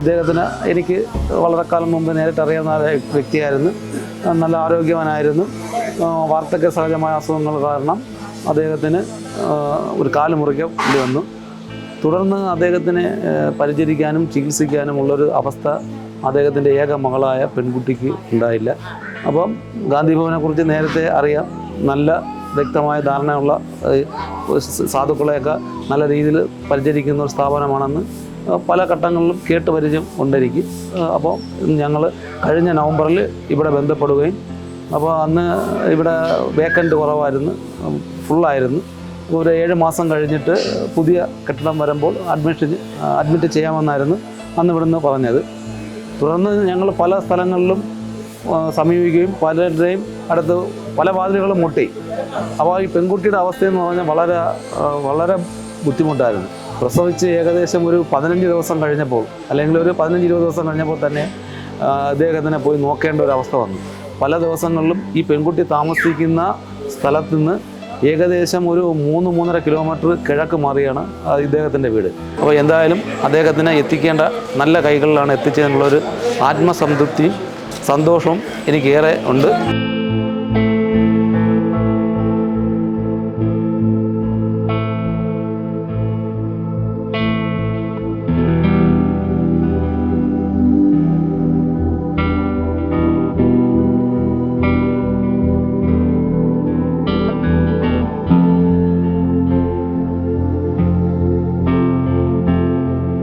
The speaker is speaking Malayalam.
ഇദ്ദേഹത്തിന് എനിക്ക് വളരെ കാലം മുമ്പ് നേരിട്ട് അറിയാവുന്ന വ്യക്തിയായിരുന്നു. നല്ല ആരോഗ്യവാനായിരുന്നു. വാർദ്ധക്യ സഹജമായ അസുഖങ്ങൾ കാരണം അദ്ദേഹത്തിന് ഒരു കാൽ മുറിക്കേണ്ടി വന്നു. തുടർന്ന് അദ്ദേഹത്തിനെ പരിചരിക്കാനും ചികിത്സിക്കാനും ഉള്ളൊരു അവസ്ഥ അദ്ദേഹത്തിന്റെ ഏക മകളായ പെൺകുട്ടിക്ക് ഉണ്ടായില്ല. അപ്പം ഗാന്ധി ഭവനെക്കുറിച്ച് നേരത്തെ അറിയാം നല്ല വ്യക്തമായ ധാരണയുള്ള സാധുക്കളെയൊക്കെ നല്ല രീതിയിൽ പരിചരിക്കുന്ന ഒരു സ്ഥാപനമാണെന്ന് പല ഘട്ടങ്ങളിലും കേട്ട് പരിചയം ഉണ്ടെനിക്ക് അപ്പോൾ ഞങ്ങൾ കഴിഞ്ഞ നവംബറിൽ ഇവിടെ ബന്ധപ്പെടുകയും അപ്പോൾ അന്ന് ഇവിടെ വേക്കന്റ് കുറവായിരുന്നു ഫുള്ളായിരുന്നു ഒരു ഏഴ് മാസം കഴിഞ്ഞിട്ട് പുതിയ കെട്ടിടം വരുമ്പോൾ അഡ്മിഷൻ അഡ്മിറ്റ് ചെയ്യാമെന്നായിരുന്നു അന്ന് ഇവിടുന്ന് പറഞ്ഞത്. തുടർന്ന് ഞങ്ങൾ പല സ്ഥലങ്ങളിലും സമീപിക്കുകയും പലരുടെയും അടുത്ത് പല വാതിലുകളും മുട്ടി. അപ്പോൾ ഈ പെൺകുട്ടിയുടെ അവസ്ഥയെന്ന് പറഞ്ഞാൽ വളരെ വളരെ ബുദ്ധിമുട്ടായിരുന്നു. പ്രസവിച്ച് ഏകദേശം ഒരു പതിനഞ്ച് ദിവസം കഴിഞ്ഞപ്പോൾ അല്ലെങ്കിൽ ഒരു പതിനഞ്ച് ഇരുപത് ദിവസം കഴിഞ്ഞപ്പോൾ തന്നെ അദ്ദേഹത്തിനെ പോയി നോക്കേണ്ട ഒരു അവസ്ഥ വന്നു. പല ദിവസങ്ങളിലും ഈ പെൺകുട്ടി താമസിക്കുന്ന സ്ഥലത്ത് നിന്ന് ഏകദേശം ഒരു മൂന്ന് മൂന്നര കിലോമീറ്റർ കിഴക്ക് മാറിയാണ് ഇദ്ദേഹത്തിന്റെ വീട്. അപ്പോൾ എന്തായാലും അദ്ദേഹത്തിനെ എത്തിക്കേണ്ട നല്ല കൈകളിലാണ് എത്തിച്ചതിനുള്ളൊരു ആത്മസംതൃപ്തിയും സന്തോഷവും എനിക്കേറെ ഉണ്ട്.